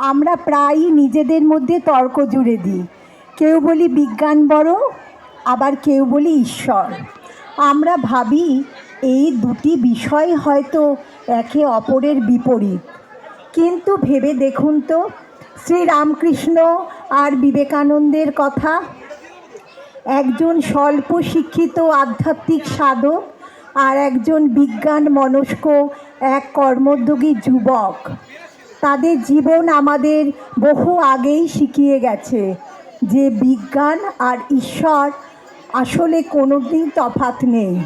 আমরা প্রায়ই নিজেদের মধ্যে তর্ক জুড়ে দিই। কেউ বলি বিজ্ঞান বড়, আবার কেউ বলি ঈশ্বর। আমরা ভাবি এই দুটি বিষয় হয়তো একে অপরের বিপরীত। কিন্তু ভেবে দেখুন তো, শ্রীরামকৃষ্ণ আর বিবেকানন্দের কথা। একজন স্বল্প শিক্ষিত আধ্যাত্মিক সাধক আর একজন বিজ্ঞান মনস্ক এক কর্মোদ্যোগী যুবক। তাদের জীবন আমাদের বহু আগেই শিখিয়ে গেছে যে বিজ্ঞান আর ঈশ্বর আসলে কোনোদিন তফাৎ নেই।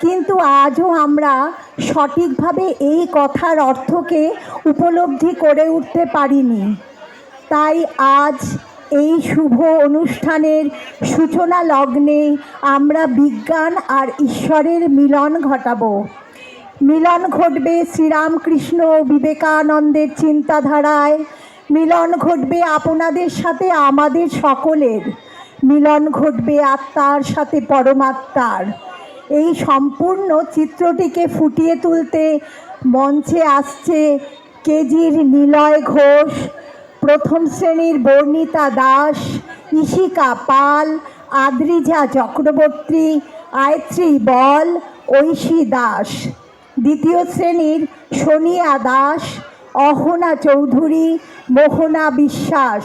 কিন্তু আজও আমরা সঠিকভাবে এই কথার অর্থকে উপলব্ধি করে উঠতে পারিনি। তাই আজ এই শুভ অনুষ্ঠানের সূচনা লগ্নে আমরা বিজ্ঞান আর ঈশ্বরের মিলন ঘটাবো। মিলন ঘটবে শ্রীরামকৃষ্ণ বিবেকানন্দের চিন্তাধারায়। মিলন ঘটবে আপনাদের সাথে, আমাদের সকলের। মিলন ঘটবে আত্মার সাথে, পরমাত্মার। এই সম্পূর্ণ চিত্রটিকে ফুটিয়ে তুলতে মঞ্চে আসছে কেজির নিলয় ঘোষ, প্রথম শ্রেণির বর্ণিতা দাস ইশিকা পাল, আদ্রিজা চক্রবর্তী, আয়ত্রী বল, ঐশী দাস। দ্বিতীয় শ্রেণির সোনিয়া দাস অহনা চৌধুরী, মোহনা বিশ্বাস।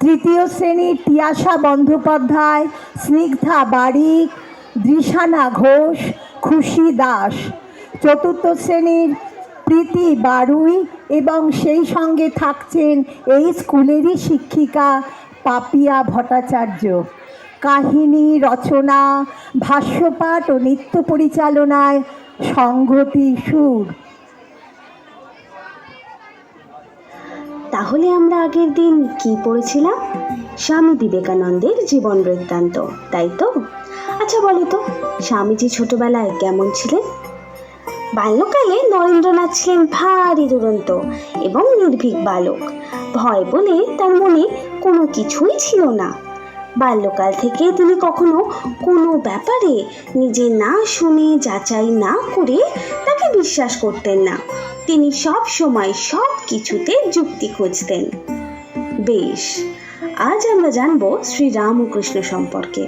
তৃতীয় শ্রেণির তিয়াশা বন্দ্যোপাধ্যায়, স্নিগ্ধা বারিক, দৃশানা ঘোষ, খুশি দাস। চতুর্থ শ্রেণির প্রীতি বারুই এবং সেই সঙ্গে থাকছেন এই স্কুলেরই শিক্ষিকা পাপিয়া ভট্টাচার্য। কাহিনী, রচনা, ভাষ্যপাঠ ও নৃত্য পরিচালনায় সংগতি সুর। তাহলে আমরা আগের দিন কি পড়েছিলাম? স্বামী বিবেকানন্দের জীবন বৃত্তান্ত, তাই তো? আচ্ছা বলো তো স্বামীজি ছোটবেলায় কেমন ছিলেন? বাল্যকালে নরেন্দ্রনাথ ছিলেন ভারী দুরন্ত এবং নির্ভীক বালক। ভয় বলে তার মনে কোনো কিছুই ছিল না। বাল্যকাল থেকে তিনি কখনো কোনো ব্যাপারে নিজে না শুনে যাচাই না করে তাকে বিশ্বাস করতেন না। তিনি সব সময় সব কিছুতে যুক্তি খুঁজতেন। বেশ, আজ আমরা জানব শ্রী রামকৃষ্ণ সম্পর্কে।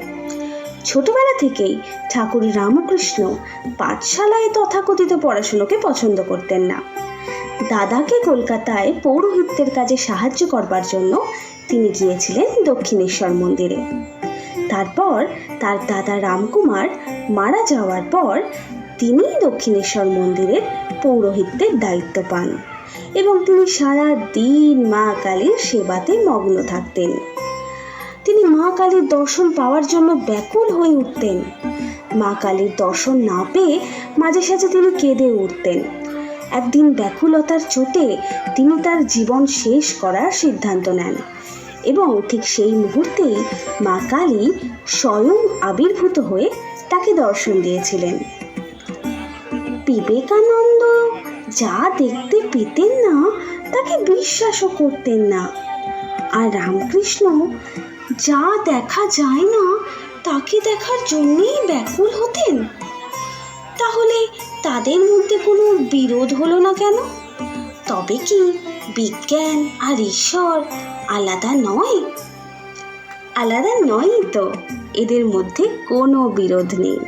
ছোটবেলা থেকেই ঠাকুর রামকৃষ্ণ পাঠশালায় তথাকথিত পড়াশুনোকে পছন্দ করতেন না। দাদাকে কলকাতায় পৌরোহিত্যের কাজে সাহায্য করবার জন্য তিনি গিয়েছিলেন দক্ষিণেশ্বর মন্দিরে। তারপর তার দাদা রামকুমার মারা যাওয়ার পর তিনি দক্ষিণেশ্বর মন্দিরের পৌরোহিত্যের দায়িত্ব পান এবং তিনি সারা দিন মা কালীর সেবাতে মগ্ন থাকতেন। তিনি মা কালীর দর্শন পাওয়ার জন্য ব্যাকুল হয়ে উঠতেন। মা কালীর দর্শন না পেয়ে মাঝে সাঝে তিনি কেঁদে উঠতেন। একদিন ব্যাকুলতার চোটে তিনি তার জীবন শেষ করার সিদ্ধান্ত নেন এবং ঠিক সেই মুহূর্তেই মা কালী স্বয়ং আবির্ভূত হয়ে তাকে দর্শন দিয়েছিলেন। বিবেকানন্দ যা দেখতে পেতেন না, তাকে বিশ্বাসও করতেন না। আর রামকৃষ্ণ যা দেখা যায় না, তাকে দেখার জন্যেই ব্যাকুল হতেন। তাহলে তাদের মধ্যে কোনো বিরোধ হলো না কেন? তবে কি বিজ্ঞান আর ঈশ্বর আলাদা নয়? আলাদা নয়ই তো, এদের মধ্যে কোনো বিরোধ নেই।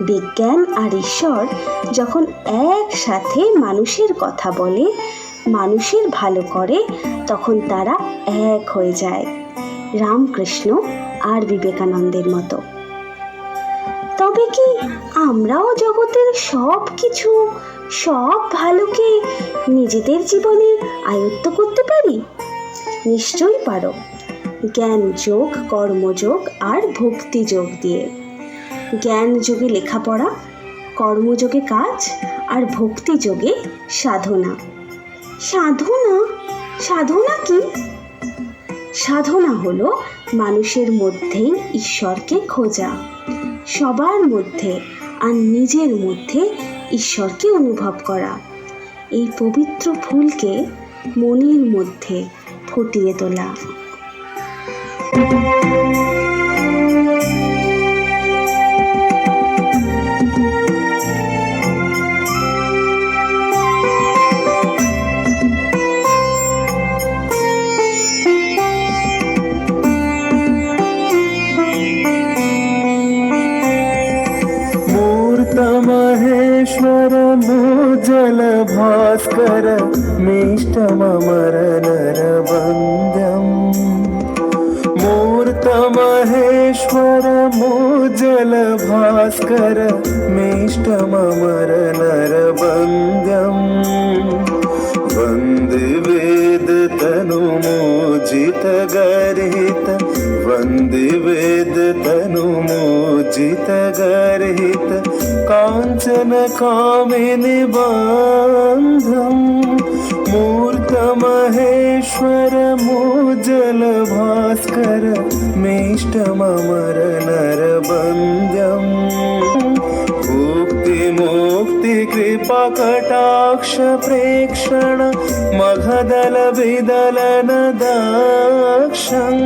বিজ্ঞান আর ঈশ্বর যখন একসাথে মানুষের কথা বলে, মানুষের ভালো করে, তখন তারা এক হয়ে যায়। রামকৃষ্ণ আর বিবেকানন্দের মতো। তবে কি আমরাও জগতের সব কিছু সব ভালোকে নিজেদের জীবনে আয়ত্ত করতে পারি? নিশ্চয়ই পারো। জ্ঞান যোগ কর্মযোগ আর ভক্তি যোগ দিয়ে। জ্ঞান যোগে লেখাপড়া কর্মযোগে কাজ আর ভক্তি যোগে সাধনা। সাধনা? সাধনা কি? সাধনা হলো মানুষের মধ্যেই ঈশ্বরকে খোঁজা। সবার মধ্যে আর নিজের মধ্যে ঈশ্বরকে অনুভব করা। এই পবিত্র ফুলকে মনের মধ্যে ফুটিয়ে তোলা। महेश्वर जल भास्कर मीष्टमर वंद्यम मूर्त महेश्वर जल भास्कर मीष्टमर वंद्यम वंद वेद तनु जलभास्कर मिष्टममरनरबन्द्यम् मूर्तमहेश्वर जलभास्कर मिष्टममरनरबन्द्यम् वन्द्वेदतनुमोजितगर्हित वन्द्वेदतनुमोजितगर्हित काञ्चन कामिनि बन्धं मूर्खमहेश्वर मोजलभास्कर मिष्टमर नरबन्धं मुक्तिमुक्ति कृपाकटाक्षप्रेक्षण मघदल दाक्षं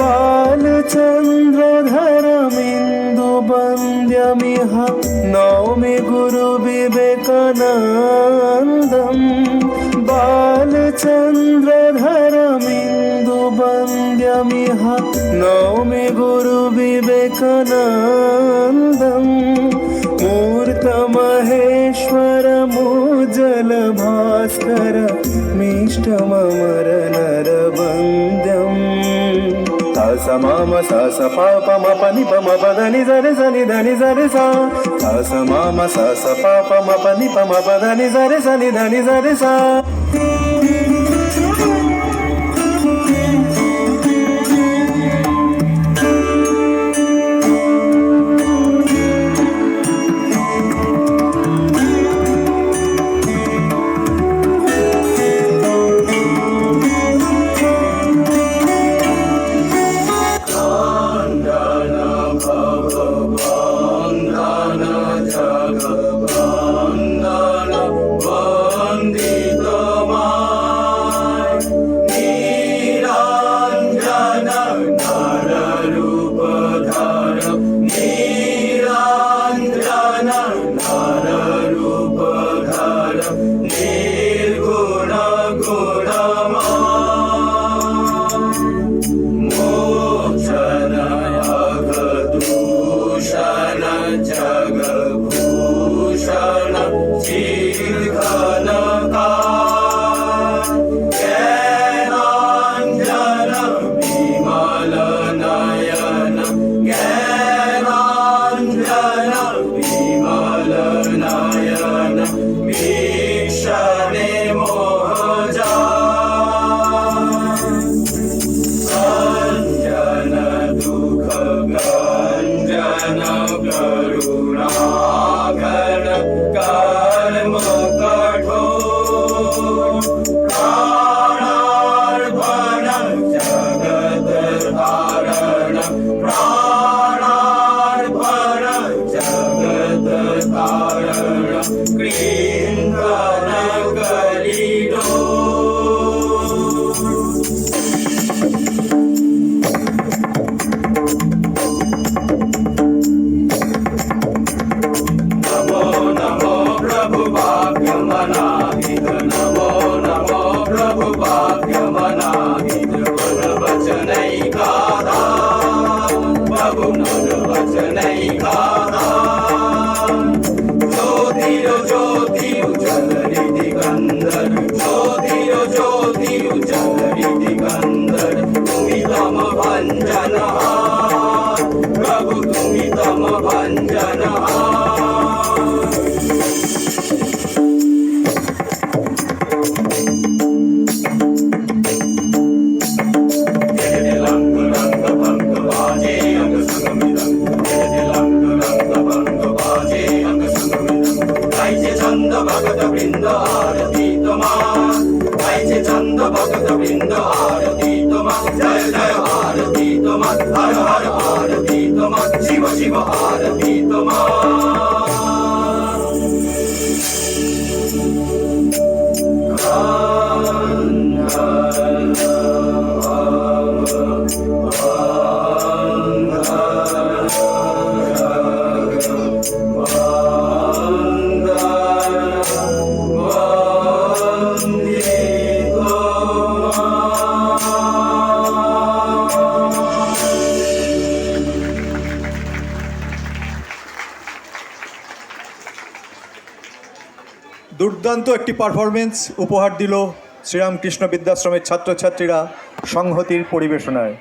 बालचन्द्रध वन्द्यमिह मूर्त महेश्वर बालचन्द्रधरमिन्दुवन्द्यमिह भास्कर मिष्ट मूर्तमहेश्वरमुज्जलभास्कर मिष्टममरन మామ సస పాపమ పని పమ పద ని జరి సని ధని జరి సస మామ సస పాపమ పని పమ పద ని జరి సని ధని జరి సా Namo Prabhu Bhagya Manahita ভঞ্জন প্রভু তুমি তম ভঞ্জন। দুর্দান্ত একটি পারফরমেন্স উপহার দিল শ্রীরামকৃষ্ণ বিদ্যাশ্রমের ছাত্রছাত্রীরা সংহতির পরিবেশনায়।